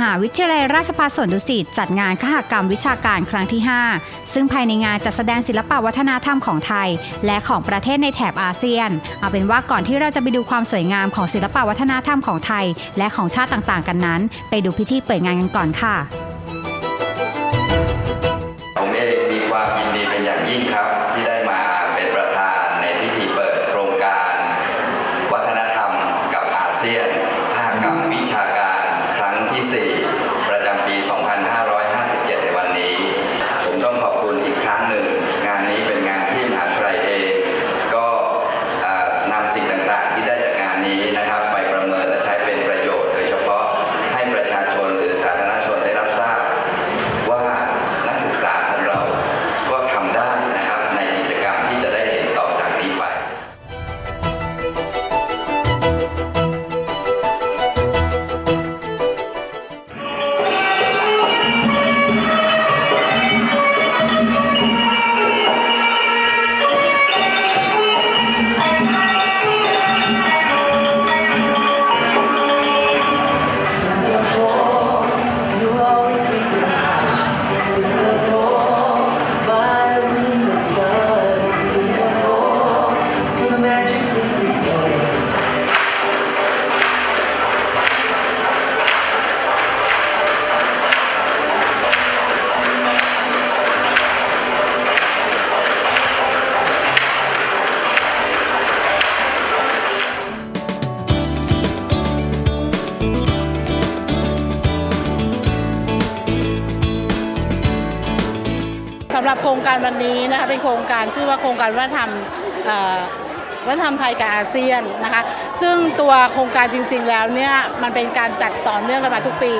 หาวิทยาลัยราชภัฏสวนดุสิตจัดงานขหกรรมวิชาการครั้งที่ 5 ซึ่งภายในงานจัดแสดงศิลปวัฒนธรรมของไทย และของประเทศในแถบอาเซียน เอาเป็นว่าก่อนที่เราจะไปดูความสวยงามของศิลปวัฒนธรรมของไทย และของชาติต่างๆ กันนั้น ไปดูพิธีเปิดงานกันก่อนค่ะ ผมเองมีความยินดีเป็นอย่างยิ่งครับ ที่ได้มาเป็นประธานในพิธีเปิดโครงการ วัฒนธรรมกับอาเซียนภาคกรรมวิชาการครั้ง ที่ 4 ประจำปี 2500 หรับโครงการวันนี้นะคะเป็นโครงการชื่อว่าโครงการวัฒนธรรมวัฒนธรรมไทยกับอาเซียนนะคะซึ่งตัวโครงการจริง ๆ แล้วเนี่ยมันเป็นการจัดต่อเนื่องกันมาทุกปี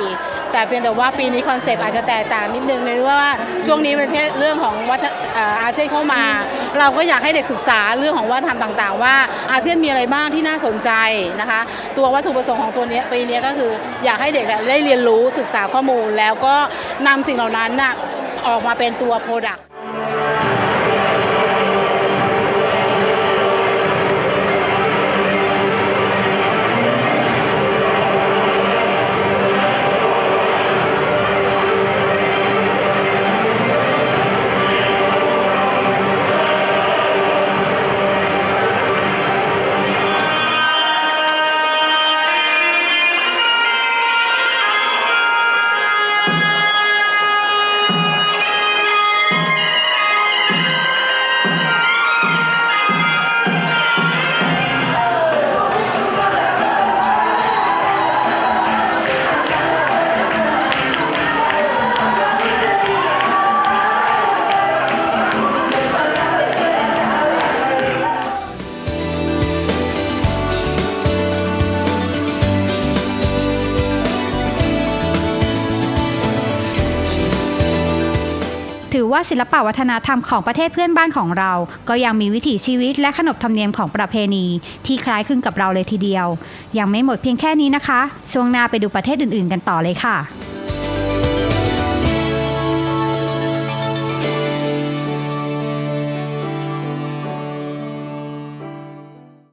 แต่เพียงแต่ว่าปีนี้คอนเซปต์อาจจะแตกต่างนิดนึงในว่าช่วงนี้ป็นเรื่องของวัฒนอาเซียนเข้ามา เราก็อยากให้เด็กศึกษาเรื่องของวัฒนธรรมต่างๆ ว่าอาเซียนมีอะไรบ้างที่น่าสนใจนะคะ ตัววัตถุประสงค์ของตัวนี้ปีนี้ก็คืออยากให้เด็กได้เรียนรู้ศึกษาข้อมูล แล้วก็นำสิ่งเหล่านั้นน่ะ ออกมาเป็นตัวโปรดักต์ ถือว่าศิลปวัฒนธรรมของประเทศเพื่อนบ้านของเรา ก็ยังมีวิถีชีวิตและขนบธรรมเนียมของประเพณี ที่คล้ายคลึงกับเราเลยทีเดียว ยังไม่หมดเพียงแค่นี้นะคะ ช่วงหน้าไปดูประเทศอื่น ๆ กันต่อเลยค่ะ